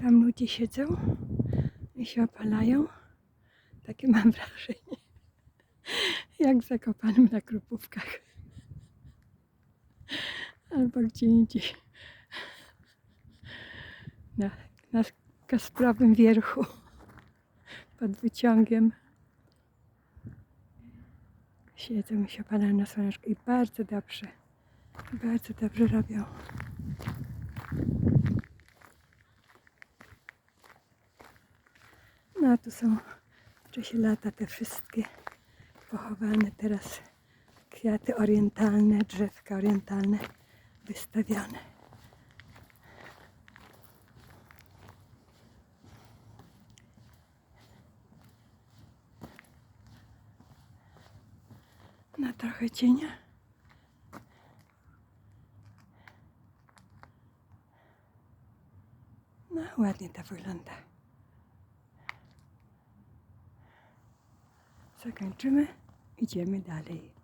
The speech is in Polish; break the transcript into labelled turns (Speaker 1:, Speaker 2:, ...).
Speaker 1: Tam ludzie siedzą i się opalają. Takie mam wrażenie. Jak w Zakopanem na Krupówkach. Albo gdzie indziej. Na, na Kasprowym Wierchu. Pod wyciągiem. Siedzą i się opalają na słoneczku. I bardzo dobrze. Bardzo dobrze robią. No a tu są w czasie lata te wszystkie pochowane teraz kwiaty orientalne, drzewka orientalne wystawione. Na trochę cienia. No ładnie to wygląda. Zakończymy, idziemy dalej.